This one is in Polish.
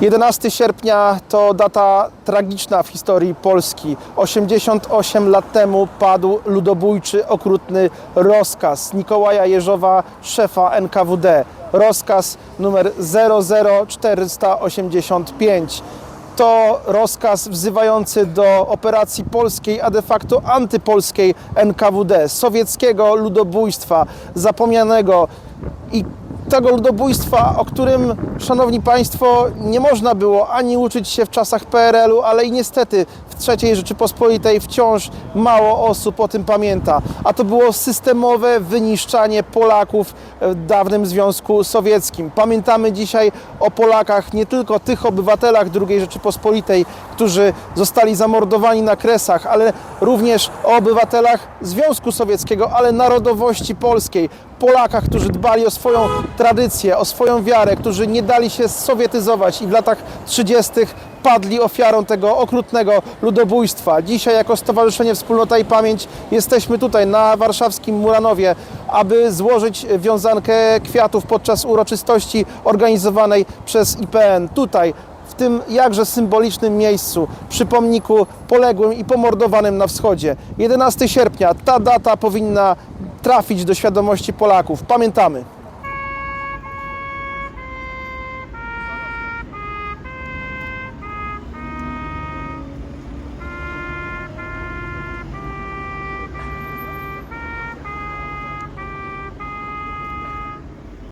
11 sierpnia to data tragiczna w historii Polski. 88 lat temu padł ludobójczy, okrutny rozkaz Mikołaja Jeżowa, szefa NKWD. Rozkaz numer 00485. To rozkaz wzywający do operacji polskiej, a de facto antypolskiej NKWD, sowieckiego ludobójstwa, zapomnianego i tego ludobójstwa, o którym, szanowni państwo, nie można było ani uczyć się w czasach PRL-u, ale i niestety w III Rzeczypospolitej wciąż mało osób o tym pamięta. A to było systemowe wyniszczanie Polaków w dawnym Związku Sowieckim. Pamiętamy dzisiaj o Polakach, nie tylko tych obywatelach II Rzeczypospolitej, którzy zostali zamordowani na Kresach, ale również o obywatelach Związku Sowieckiego, ale narodowości polskiej. Polakach, którzy dbali o swoją tradycję, o swoją wiarę, którzy nie dali się sowietyzować i w latach 30. padli ofiarą tego okrutnego ludobójstwa. Dzisiaj jako Stowarzyszenie Wspólnota i Pamięć jesteśmy tutaj na warszawskim Muranowie, aby złożyć wiązankę kwiatów podczas uroczystości organizowanej przez IPN. Tutaj w tym jakże symbolicznym miejscu, przy pomniku poległym i pomordowanym na wschodzie. 11 sierpnia, ta data powinna trafić do świadomości Polaków. Pamiętamy.